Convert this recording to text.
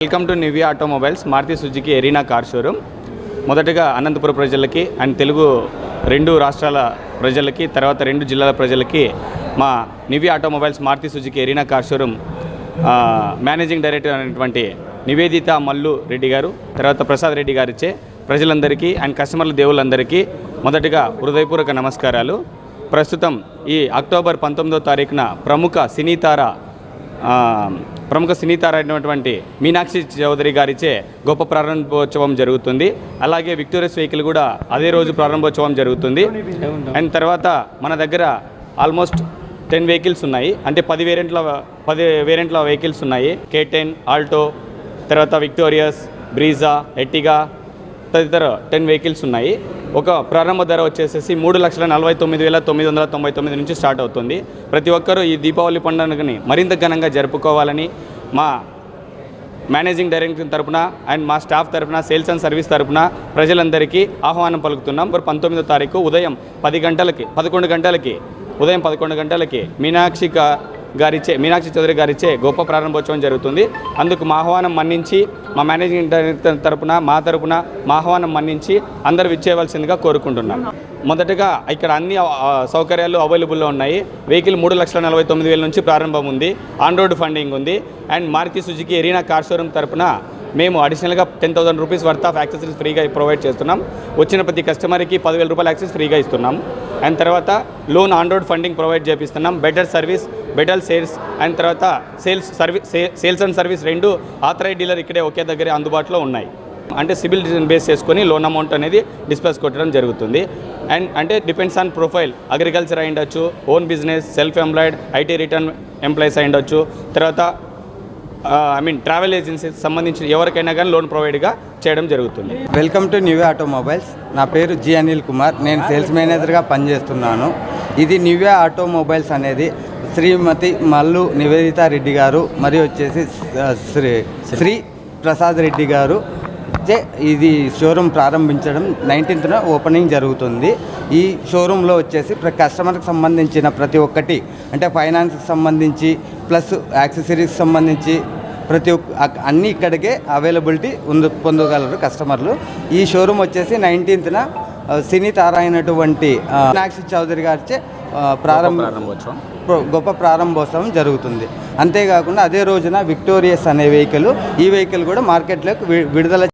Welcome to Nivia automobiles Maruti Suzuki Arena car showroom మొదటగా అనంతపురం ప్రజలకి and Telugu రెండు రాష్ట్రాల ప్రజలకి తర్వాత రెండు జిల్లాల ప్రజలకి మా Nivia automobiles Maruti Suzuki Arena car showroom managing director అనేటువంటి నివేదిత మల్లు రెడ్డి గారు తర్వాత ప్రసాద్ రెడ్డి గారిచ్చే ప్రజలందరికీ అండ్ కస్టమర్ల దేవులందరికీ మొదటగా హృదయపూర్వక నమస్కారాలు. ప్రస్తుతం ఈ అక్టోబర్ పంతొమ్మిదో తారీఖున ప్రముఖ సినీతార ప్రముఖ సినీతారైనటువంటి అయినటువంటి మీనాక్షి చౌదరి గారిచే గొప్ప ప్రారంభోత్సవం జరుగుతుంది. అలాగే విక్టోరియస్ వెహికల్ కూడా అదే రోజు ప్రారంభోత్సవం జరుగుతుంది. అండ్ తర్వాత మన దగ్గర ఆల్మోస్ట్ టెన్ వెహికల్స్ ఉన్నాయి. అంటే పది వేరియంట్ల పది వేరియంట్ల వెహికల్స్ ఉన్నాయి. కే టెన్ ఆల్టో తర్వాత విక్టోరియస్ బ్రీజా ఎట్టిగా తదితర టెన్ వెహికల్స్ ఉన్నాయి. ఒక ప్రారంభ ధర వచ్చేసేసి మూడు లక్షల నలభై తొమ్మిది వేల తొమ్మిది వందల తొంభై తొమ్మిది నుంచి స్టార్ట్ అవుతుంది. ప్రతి ఒక్కరూ ఈ దీపావళి పండుగని మరింత ఘనంగా జరుపుకోవాలని మా మేనేజింగ్ డైరెక్టర్ తరపున అండ్ మా స్టాఫ్ తరఫున సేల్స్ అండ్ సర్వీస్ తరపున ప్రజలందరికీ ఆహ్వానం పలుకుతున్నాం. మరి పంతొమ్మిదో తారీఖు ఉదయం పది గంటలకి పదకొండు గంటలకి ఉదయం పదకొండు గంటలకి మీనాక్షిక గారిచ్చే మీనాక్షి చౌదరి గారిచ్చే గొప్ప ప్రారంభోత్సవం జరుగుతుంది. అందుకు మా ఆహ్వానం మన్నించి మా మేనేజింగ్ డైరెక్టర్ తరపున మా తరపున మా ఆహ్వానం మన్నించి అందరూ విచ్చేయవలసిందిగా కోరుకుంటున్నాం. మొదటగా ఇక్కడ అన్ని సౌకర్యాలు అవైలబుల్లో ఉన్నాయి. వెహికల్ మూడు లక్షల నలభై తొమ్మిది వేల నుంచి ప్రారంభం ఉంది. ఆన్ రోడ్ ఫండింగ్ ఉంది. And Maruti Suzuki Arena car showroom తరపున మేము అడిషనల్గా ten thousand rupees worth of accessories ఫ్రీగా ప్రొవైడ్ చేస్తున్నాం. వచ్చిన ప్రతి కస్టమర్కి పదివేల రూపాయల యాక్సెస్ ఫ్రీగా ఇస్తున్నాం. అండ్ తర్వాత loan on road funding provide చేపిస్తున్నాం. Better service better sales and తర్వాత sales service sales and service రెండు ఆథరైడ్ డీలర్ ఇక్కడే ఒకే దగ్గరే అందుబాటులో ఉన్నాయి. అంటే సిబిల్ బేస్ చేసుకొని లోన్ అమౌంట్ అనేది డిస్పర్స్ కొట్టడం జరుగుతుంది. అండ్ అంటే డిపెండ్స్ ఆన్ ప్రొఫైల్. అగ్రికల్చర్ అయి ఉండొచ్చు own business self employed IT return employees అయి ఉండొచ్చు తర్వాత ఐ మీన్ ట్రావెల్ ఏజెన్సీకి సంబంధించిన ఎవరికైనా కానీ లోన్ ప్రొవైడ్గా చేయడం జరుగుతుంది. వెల్కమ్ టు న్యూ ఆటోమొబైల్స్ నా పేరు జి అనిల్ కుమార్. నేను సేల్స్ మేనేజర్గా పనిచేస్తున్నాను. ఇది న్యూవే ఆటోమొబైల్స్ అనేది శ్రీమతి మల్లు నివేదిత రెడ్డి గారు మరియు వచ్చేసి శ్రీ శ్రీ ప్రసాద్ రెడ్డి గారు చే ఇది షోరూమ్ ప్రారంభించడం నైన్టీన్త్న ఓపెనింగ్ జరుగుతుంది. ఈ షోరూంలో వచ్చేసి ప్ర కస్టమర్కి సంబంధించిన ప్రతి ఒక్కటి అంటే ఫైనాన్స్కి సంబంధించి ప్లస్ యాక్సెసరీస్కి సంబంధించి ప్రతి ఒక్క అన్ని ఇక్కడికే అవైలబిలిటీ ఉంది పొందగలరు కస్టమర్లు ఈ షోరూమ్ వచ్చేసి నైన్టీన్త్న సినీ తార అయినటువంటి మీనాక్షి చౌదరి గారిచే ప్రారంభ గొప్ప ప్రారంభోత్సవం. జరుగుతుంది. అంతేకాకుండా అదే రోజున విక్టోరియస్ అనే వెహికల్ ఈ వెహికల్ కూడా మార్కెట్లోకి విడుదల